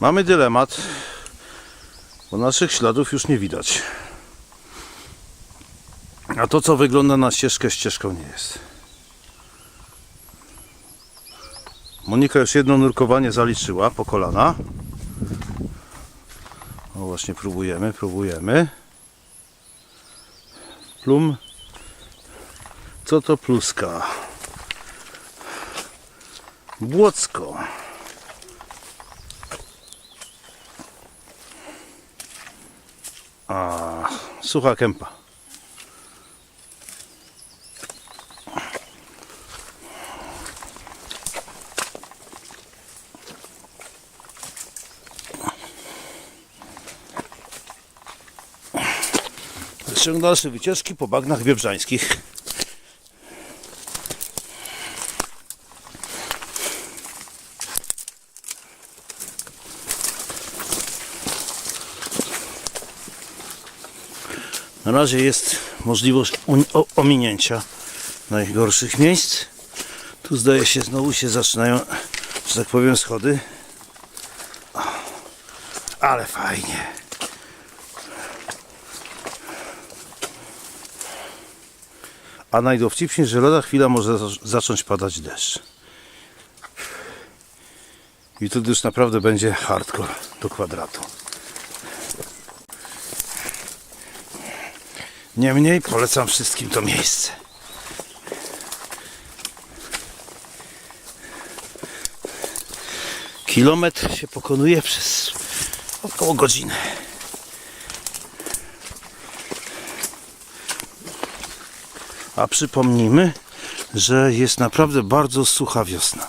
Mamy dylemat, bo naszych śladów już nie widać. A to, co wygląda na ścieżkę, ścieżką nie jest. Monika już jedno nurkowanie zaliczyła po kolana. No właśnie, próbujemy, próbujemy. Plum. Co to pluska? Błocko. A, sucha kępa. Ciąg dalszy wycieczki po bagnach biebrzańskich. Na razie jest możliwość ominięcia najgorszych miejsc. Tu zdaje się znowu się zaczynają, że tak powiem, schody. Ale fajnie. A najdowcipniej, że lada chwila może za- zacząć padać deszcz. I wtedy już naprawdę będzie hardcore do kwadratu. Niemniej polecam wszystkim to miejsce. Kilometr się pokonuje przez około godziny. A przypomnijmy, że jest naprawdę bardzo sucha wiosna.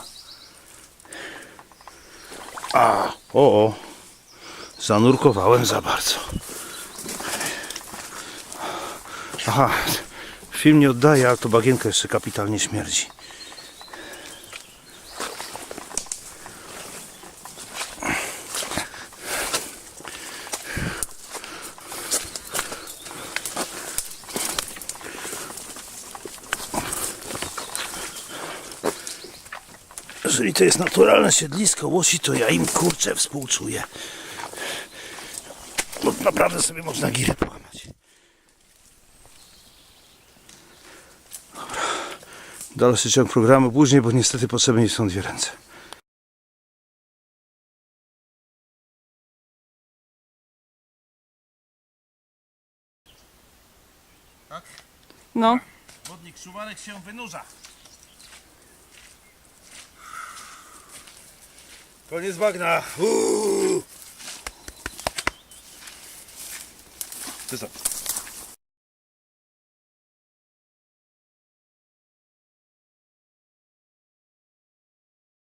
A, o, o, zanurkowałem za bardzo. Aha, film nie oddaje, ale to bagienka jeszcze kapitalnie śmierdzi. Jeżeli to jest naturalne siedlisko łosi, to ja im kurczę współczuję. Bo naprawdę sobie można giry Dalszy ciąg programu później, bo niestety potrzebne mi są dwie ręce. No, Wodnik Szuwarek się wynurza. Koniec bagna. Uuu. Co?